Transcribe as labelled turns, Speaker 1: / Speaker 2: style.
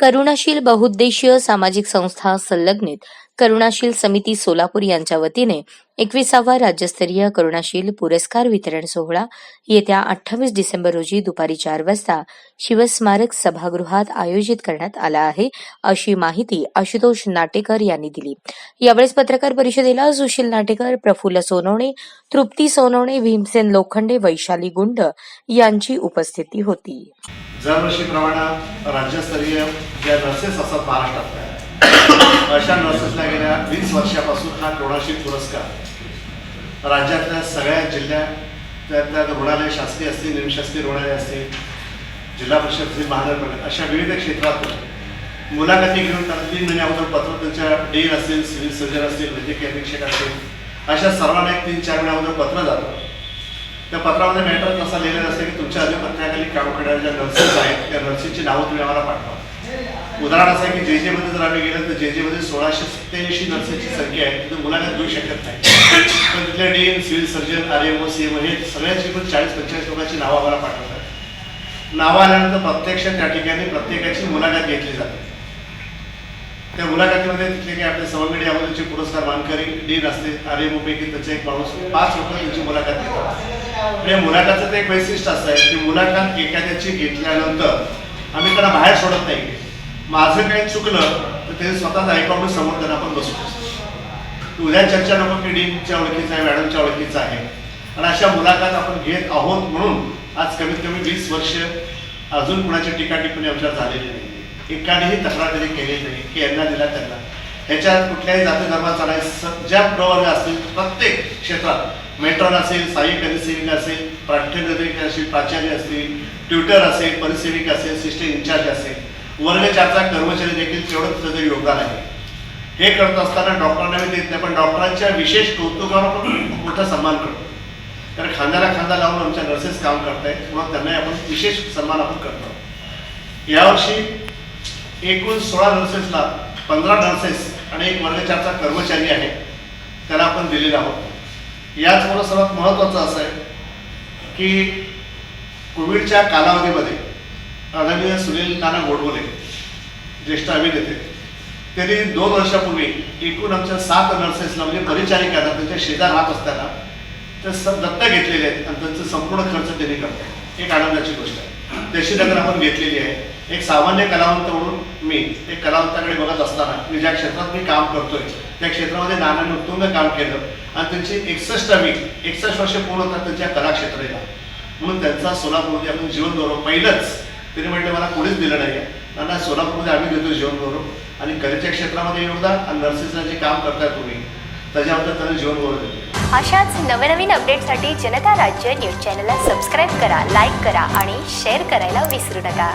Speaker 1: करुणाशील बहुउद्देशीय सामाजिक संस्था संलग्नित करुणाशील समिती सोलापूर यांच्या वतीने एकविसावा राज्यस्तरीय करुणाशील पुरस्कार वितरण सोहळा येत्या अठ्ठावीस डिसेंबर रोजी दुपारी चार वाजता शिवस्मारक सभागृहात आयोजित करण्यात आला आहे अशी माहिती आशुतोष नाटेकर यांनी दिली. यावेळेस पत्रकार परिषदेला सुशील नाटेकर प्रफुल्ल सोनवणे तृप्ती सोनवणे भीमसेन लोखंडे वैशाली गुंड यांची उपस्थिती होती.
Speaker 2: दरवर्षीप्रमाणे राज्यस्तरीय ज्या नर्सेस असतात महाराष्ट्रातल्या अशा नर्सेसला गेल्या वीस वर्षापासून हा कोणाशील पुरस्कार राज्यातल्या सगळ्या जिल्ह्यात त्यातल्या रुग्णालय शासकीय असतील निमशासकीय रुग्णालय असतील जिल्हा परिषद असतील महानगरपालिका अशा विविध क्षेत्रातून मुलाखती घेऊन त्यांना तीन महिने अगोदर पत्र त्यांच्या डीन असतील सिव्हिल सर्जन असतील वैद्यकीय अधीक्षक असतील अशा सर्वांना एक तीन चार महिने अगोदर पत्र जातं त्या पत्रामध्ये मॅटर कसा लिहिलेला असते की तुमच्या अधिपत्याखाली काम करणाऱ्या ज्या नर्सेस आहेत त्या नर्सेसची नावं तुम्ही आम्हाला पाठवा. उदाहरण असं आहे की जे जे मध्ये जर आम्ही गेलो तर जे जे मध्ये सोळाशे सत्याऐंशी नर्सेसची संख्या आहे. तिथे मुलाखत घेऊ शकत नाही. पण तिथले dean civil surgeon R M O C M हे सगळ्यांची पण चाळीस पंचेचाळीस लोकांची नावं आम्हाला पाठवतात. नावं आल्यानंतर प्रत्यक्ष त्या ठिकाणी प्रत्येकाची मुलाखत घेतली जाते. त्या मुलाखतीमध्ये तिथले काही आपले सवंगडी अगोदरचे पुरस्कार मानकरी डीन असते आर एम पैकी त्याचे एक माणूस पाच लोक त्यांची मुलाखत घेतात. म्हणजे या मुलाखतचं ते एक वैशिष्ट्य असं आहे की मुलाखत एखाद्याची घेतल्यानंतर आम्ही त्यांना बाहेर सोडत नाही. माझं काही चुकलं तर ते स्वतःच ऐकावून समोर त्यांना आपण बसतो उद्या चर्चा नको की डीनच्या ओळखीचं आहे मॅडमच्या ओळखीचा आहे. आणि अशा मुलाखत आपण घेत आहोत म्हणून आज कमीत कमी वीस वर्ष अजून कुणाची टीका टिप्पणी आमच्यावर झालेली नाही एकानेही तक्रार तरी केलेली नाही की यांना दिला त्यांना. ह्याच्यात कुठल्याही जाती धर्माचा नाही ज्या प्रवर्ग असतील प्रत्येक क्षेत्रात मेट्रॉन असेल सहाय्यक अधिसेविका असेल प्राध्यापक असेल प्राचार्य असतील ट्युटर असेल परिसेविका असेल सिस्टम इन्चार्ज असेल वर्ग चारचा कर्मचारी देखील तेवढंच त्याचं योगदान आहे. हे करत असताना डॉक्टरांना मी देत नाही पण डॉक्टरांच्या विशेष कौतुकावर खूप मोठा सन्मान करतो. कारण खांद्याला खांदा लावून आमच्या नर्सेस काम करतायत मग त्यांनाही आपण विशेष सन्मान आपण करतो. यावर्षी एकूण सोळा नर्सेसला पंधरा नर्सेस आणि एक वर्ग चारचा कर्मचारी आहे त्याला आपण दिलेला आहोत. याचबरोबर सर्वात महत्त्वाचं असं आहे की कोविडच्या कालावधीमध्ये आदरणीय सुनील नाना गोडबोले ज्येष्ठ अभिनेते त्यांनी दोन वर्षापूर्वी एकूण आमच्या सात नर्सेसला म्हणजे परिचारिकांना त्यांच्या शेजार राहत असताना ते स दत्त घेतलेले आहेत आणि त्यांचं संपूर्ण खर्च त्यांनी करतात एक आनंदाची गोष्ट आहे. त्याची दखल आपण घेतलेली आहे. एक सामान्य कलावंत म्हणून मी ते कलावंताकडे बघत असताना मी ज्या क्षेत्रात मी काम करतोय त्या क्षेत्रामध्ये नानाने उत्तुंग काम केलं आणि त्यांची एकसष्टावी एकसष्ट वर्ष पूर्ण होतात त्यांच्या कलाक्षेत्राला. म्हणून त्यांचा सोलापूरमध्ये आपण जीवन गौरव पहिलंच. त्यांनी म्हटलं मला कोणीच दिलं नाही नाना सोलापूरमध्ये आम्ही देतो जीवन गौरव. आणि कलेच्या क्षेत्रामध्ये योगदान आणि नर्सेसला जे काम करताय तुम्ही त्याच्याबद्दल त्यांना जीवन गौरव देतो
Speaker 3: अशाच नवनवीन अपडेटसाठी जनता राज्य न्यूज चॅनलला सबस्क्राईब करा लाईक करा आणि शेअर करायला विसरू नका.